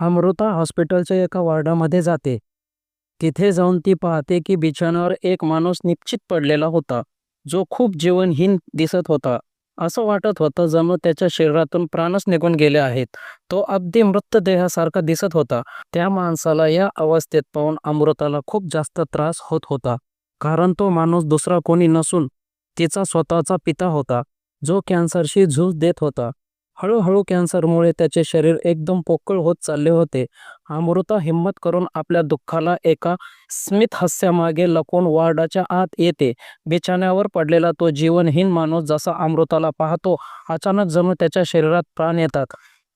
अमृता हॉस्पिटलच्या एका वॉर्डामध्ये जाते. तिथे जाऊन ती पाहते की बिछाण्यावर एक माणूस निश्चित पडलेला होता, जो खूप जीवनहीन दिसत होता. असं वाटत होतं जणू त्याच्या शरीरातून प्राणच निघून गेले आहेत. तो अगदी मृतदेहासारखा दिसत होता. त्या माणसाला या अवस्थेत पाहून अमृताला खूप जास्त त्रास होत होता. कारण तो माणूस दुसरा कोणी नसून तिचा स्वतःचा पिता होता, जो कॅन्सरशी झूज देत होता. हळूहळू कॅन्सरमुळे त्याचे शरीर एकदम पोकळ होत चालले होते. अमृता हिंमत करून आपल्या दुःखाला एका स्मित हास्यामागे लपवून वार्डाच्या आत येते. बिछाण्यावर पडलेला तो जीवनहीन माणूस जसा अमृताला पाहतो, अचानक जणू त्याच्या शरीरात प्राण येतात.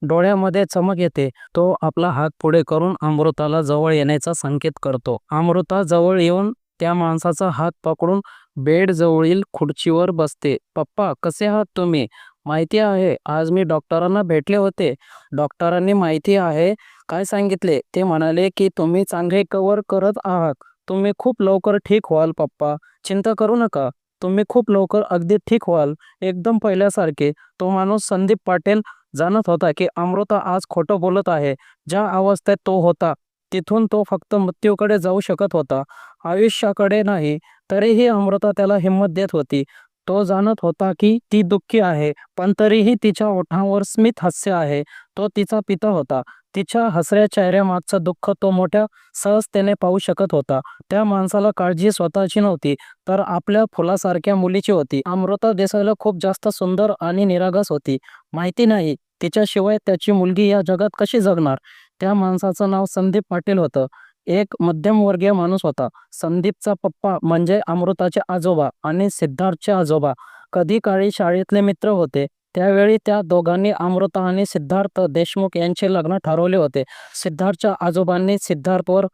डोळ्यामध्ये चमक येते. तो आपला हात पुढे करून अमृताला जवळ येण्याचा संकेत करतो. अमृता जवळ येऊन त्या माणसाचा हात पकडून बेडजवळील खुर्चीवर बसते. पप्पा, कसे आहात तुम्ही? माहिती आहे, आज मी डॉक्टरांना भेटले होते. डॉक्टरांनी माहिती आहे काय सांगितले? ते म्हणाले की तुम्ही चांगले कव्हर करत आहात. तुम्ही खूप लवकर ठीक व्हाल पप्पा. चिंता करू नका. तुम्ही खूप लवकर अगदी ठीक व्हाल. एकदम पहिल्यासारखे. तो माणूस संदीप पाटील जाणत होता की अमृता आज खोटं बोलत आहे. ज्या अवस्थेत तो होता, तिथून तो फक्त मृत्यूकडे जाऊ शकत होता, आयुष्याकडे नाही. तरीही अमृता त्याला हिंमत देत होती. तो जाणत होता की ती दुःखी आहे, पण तरीही तिच्या ओठांवर स्मित हास्य आहे. तो तिचा पिता होता. तिच्या हसऱ्या चेहऱ्यामागचं दुःख तो मोठ्या सहजतेने पाहू शकत होता. त्या माणसाला काळजी स्वतःची नव्हती, तर आपल्या फुलासारख्या मुलीची होती. अमृता दिसायला खूप जास्त सुंदर आणि निरागस होती. माहिती नाही, तिच्याशिवाय त्याची मुलगी या जगात कशी जगणार? त्या माणसाचं नाव संदीप पाटील होतं. एक मध्यमवर्गीय माणूस होता. संदीपचा पप्पा म्हणजे अमृताचे आजोबा आणि सिद्धार्थचे आजोबा कधी काळी शाळेतले मित्र होते. त्यावेळी त्या दोघांनी अमृता आणि सिद्धार्थ देशमुख यांचे लग्न ठरवले होते. सिद्धार्थच्या आजोबांनी सिद्धार्थवर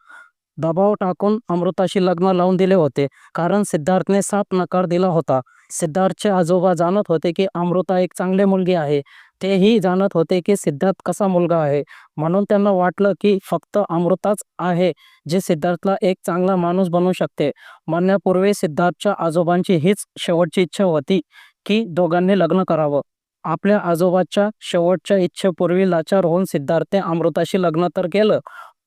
दबाव टाकून अमृताशी लग्न लावून दिले होते, कारण सिद्धार्थने साफ नकार दिला होता. सिद्धार्थचे आजोबा जाणत होते की अमृता एक चांगली मुलगी आहे. तेही जाणत होते की सिद्धार्थ कसा मुलगा आहे. म्हणून त्यांना वाटलं की फक्त अमृताच आहे जे सिद्धार्थला एक चांगला माणूस बनवू शकते. म्हणण्यापूर्वी सिद्धार्थच्या आजोबांची हीच शेवटची इच्छा होती की दोघांनी लग्न करावं. आपल्या आजोबाच्या शेवटच्या इच्छेपूर्वी लाचार होऊन सिद्धार्थने अमृताशी लग्न तर केलं,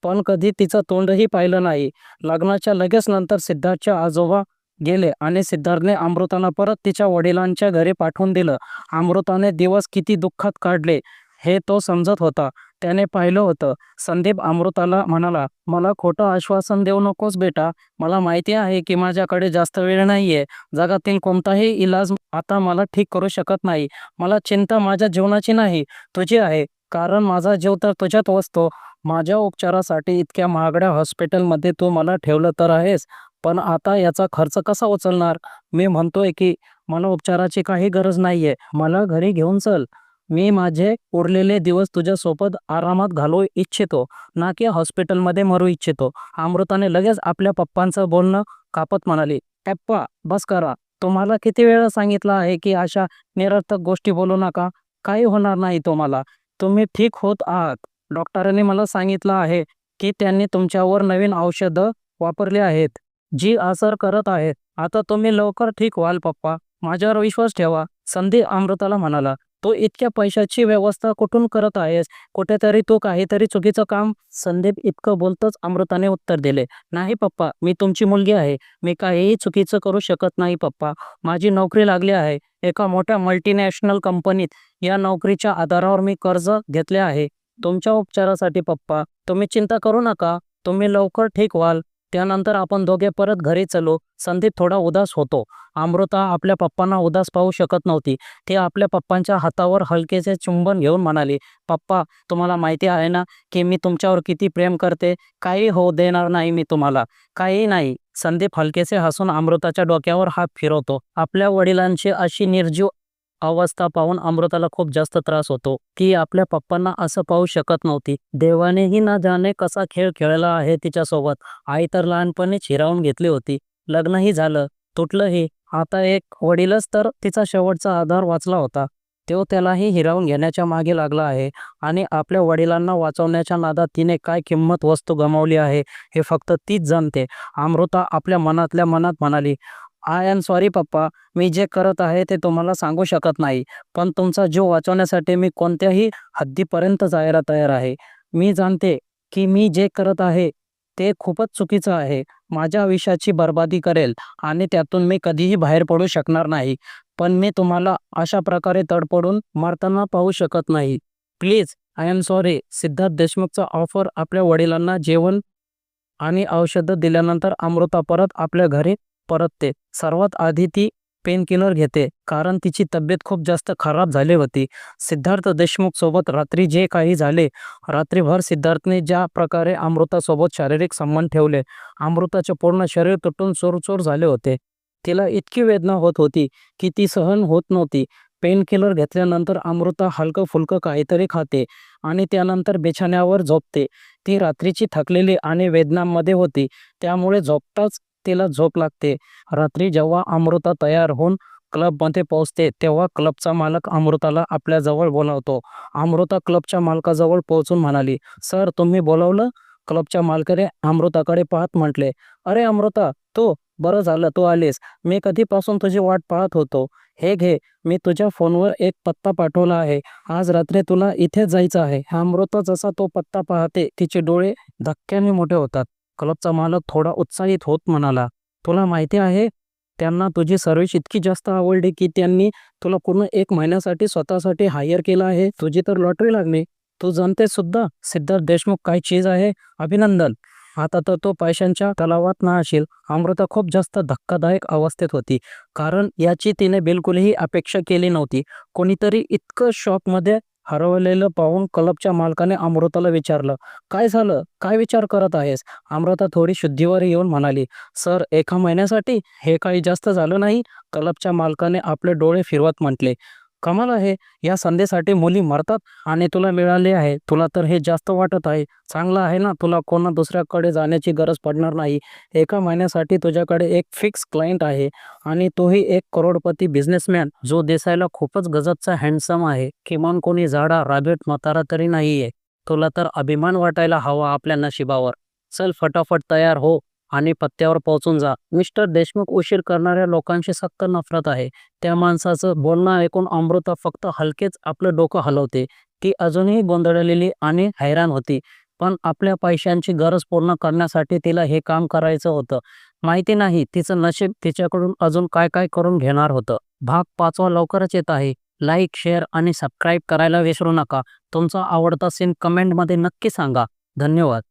पण कधी तिचं तोंडही पाहिलं नाही. लग्नाच्या लगेच नंतर सिद्धार्थच्या आजोबा गेले आणि सिद्धार्थने अमृताला परत तिच्या वडिलांच्या घरी पाठवून दिलं. अमृताने दिवस किती दुःखात काढले हे तो समजत होता. त्याने पाहिलं होतं. संदीप अमृताला म्हणाला, मला खोटं आश्वासन देऊ नकोस बेटा. मला माहिती आहे की माझ्याकडे जास्त वेळ नाहीये. जगातील कोणताही इलाज आता मला ठीक करू शकत नाही. मला चिंता माझ्या जीवनाची नाही, तुझी आहे. कारण माझा जीव तर तुझ्यात वसतो. माझ्या उपचारासाठी इतक्या महागड्या हॉस्पिटलमध्ये तू मला ठेवलं तर आहेस, पण आता याचा खर्च कसा उचलणार? मी म्हणतोय की मला उपचाराची काही गरज नाहीये. मला घरी घेऊन चल. मी माझे उरलेले दिवस तुझ्यासोबत आरामात घालवू इच्छितो, ना की हॉस्पिटलमध्ये मरू इच्छितो. अमृताने लगेच आपल्या पप्पांचं बोलणं कापत म्हणाली, पप्पा, बस करा. तुम्हाला किती वेळा सांगितलं आहे की अशा निरर्थक गोष्टी बोलू नका. काही होणार नाही तुम्हाला. तुम्ही ठीक होत आहात. डॉक्टरांनी मला सांगितलं आहे की त्यांनी तुमच्यावर नवीन औषधं वापरली आहेत, जी असर करत आहेत. आता तुम्ही लवकर ठीक व्हाल पप्पा. माझ्यावर विश्वास ठेवा. संदीप अमृताला म्हणाला, तू इतक्या पैशाची व्यवस्था कुठून करत आहेस? कुठेतरी तू काहीतरी चुकीचं काम. संदीप इतकं बोलतच अमृताने उत्तर दिले, नाही पप्पा, मी तुमची मुलगी आहे. मी काहीही चुकीचं करू शकत नाही पप्पा. माझी नोकरी लागली आहे एका मोठ्या मल्टीनॅशनल कंपनीत. या नोकरीच्या आधारावर मी कर्ज घेतले आहे तुमच्या उपचारासाठी पप्पा. तुम्ही चिंता करू नका. तुम्ही लवकर ठीक व्हाल. त्यानंतर आपण दोघे परत घरी चलो संदीप थोडा उदास होतो. अमृता आपल्या पप्पांना उदास पाहू शकत नव्हती. ते आपल्या पप्पांच्या हातावर हलकेचे चुंबन घेऊन म्हणाली, पप्पा, तुम्हाला माहिती आहे ना की मी तुमच्यावर किती प्रेम करते. काही होऊ देणार नाही मी तुम्हाला. काही नाही. संदीप हलकेसे हसून अमृताच्या डोक्यावर हात फिरवतो. आपल्या वडिलांची अशी निर्जीव अवस्था पाहून अमृताला खूप जास्त त्रास होतो. ती आपल्या पप्पांना असं पाहू शकत नव्हती. देवानेही ना जाणे कसा खेळ खेळला आहे तिच्यासोबत. आई तर लहानपणीच हिरावून घेतली होती. लग्नही झालं, तुटलंही. आता एक वडीलच तर तिचा शेवटचा आधार वाचला होता. तो त्यालाही हिरावून घेण्याच्या मागे लागला आहे आणि आपल्या वडिलांना वाचवण्याच्या नादात तिने काय किंमत वस्तू गमावली आहे हे फक्त तीच जाणते. अमृता आपल्या मनातल्या मनात म्हणाली, आय एम सॉरी पप्पा. मी जे करत आहे ते तुम्हाला सांगू शकत नाही. पण तुमचा जीव वाचवण्यासाठी मी कोणत्याही हद्दीपर्यंत जायला तयार आहे. मी जाणते की मी जे करत आहे ते खूपच चुकीचं आहे माझ्या आयुष्याची बर्बादी करेल आणि त्यातून मी कधीही बाहेर पडू शकणार नाही पण मी तुम्हाला अशा प्रकारे तडपडून मारताना पाहू शकत नाही please I am sorry Siddharth देशमुखचा offer आपल्या वडिलांना जेवण आणि औषधं दिल्यानंतर अमृता परत आपल्या घरी परतते सर्वात आधी ती पेनकिलर घेते कारण तिची तब्येत खूप जास्त खराब झाली होती. सिद्धार्थ देशमुख सोबत रात्री जे काही झाले रात्रीभर सिद्धार्थने ज्या प्रकारे अमृतासोबत शारीरिक संबंध ठेवले अमृताचे पूर्ण शरीर तुटून चोरचोर झाले होते. तिला इतकी वेदना होत होती की ती सहन होत नव्हती. पेनकिलर घेतल्यानंतर अमृता हलकं फुलकं काहीतरी खाते आणि त्यानंतर बिछाण्यावर झोपते. ती रात्रीची थकलेली आणि वेदनांमध्ये होती त्यामुळे झोपताच तिला झोप लागते. रात्री जेव्हा अमृता तयार होऊन क्लबमध्ये पोहोचते तेव्हा क्लबचा मालक अमृताला आपल्याजवळ बोलावतो. अमृता क्लबच्या मालकाजवळ पोहोचून म्हणाली सर तुम्ही बोलावलं? क्लबच्या मालकाने अमृताकडे पाहत म्हटले अरे अमृता तू बरं झालं तू आलीस. मी कधीपासून तुझी वाट पाहत होतो. हे घे मी तुझ्या फोनवर एक पत्ता पाठवला आहे. आज रात्री तुला इथेच जायचं आहे. अमृता जसा तो पत्ता पाहते तिचे डोळे धक्क्याने मोठे होतात. क्लबचा मालक थोडा उत्साहित होत म्हणाला तुला माहिती आहे त्यांना तुझी सर्व्हिस इतकी जास्त आवडली की त्यांनी तुला पूर्ण एक महिन्यासाठी स्वतःसाठी हायर केलं आहे तुझी तर लॉटरी लागली. तू जाणते सुद्धा सिद्धार्थ देशमुख काय चीज आहे? अभिनंदन. आता तर तो पैशांच्या तलावात ना असेल. अमृता खूप जास्त धक्कादायक अवस्थेत होती कारण याची तिने बिलकुलही अपेक्षा केली नव्हती. कोणीतरी इतकं शॉकमध्ये हरवलेलं पाहून क्लबच्या मालकाने अमृताला विचारलं काय झालं? काय विचार करत आहेस? अमृता थोडी शुद्धीवर येऊन म्हणाली सर एका महिन्यासाठी हे काही जास्त झालं नाही क्लबच्या मालकाने आपले डोळे फिरवत म्हटले. कमाल आहे. या संधीसाठी मुली मरतात आणि तुला मिळाले आहे. तुला तर हे जास्त वाटत आहे. चांगलं आहे ना? तुला कोणा दुसऱ्याकडे जाण्याची गरज पडणार नाही. एका महिन्यासाठी तुझ्याकडे एक फिक्स क्लायंट आहे आणि तोही एक करोडपती बिझनेसमॅन जो दिसायला खूपच गजबचा हँडसम आहे. किमान कोणी झाडा राबेट म्हातारा तरी नाहीये. तुला तर अभिमान वाटायला हवा आपल्या नशिबावर. चल फटाफट तयार हो. आणि पत्त्यावर पोहोचून जा. मिस्टर देशमुख उशीर करणाऱ्या लोकांशी सक्त नफरत आहे. त्या माणसाचं बोलणं ऐकून अमृता फक्त हलकेच आपलं डोकं हलवते. ती अजूनही गोंधळलेली आणि हैराण होती. पण आपल्या पैशांची गरज पूर्ण करण्यासाठी तिला हे काम करायचं होतं. माहिती नाही तिचं नशीब तिच्याकडून अजून काय काय करून घेणार होतं. भाग पाचवा लवकरच येत आहे. लाईक शेअर आणि सबस्क्राईब करायला विसरू नका. तुमचा आवडता सीन कमेंटमध्ये नक्की सांगा. धन्यवाद.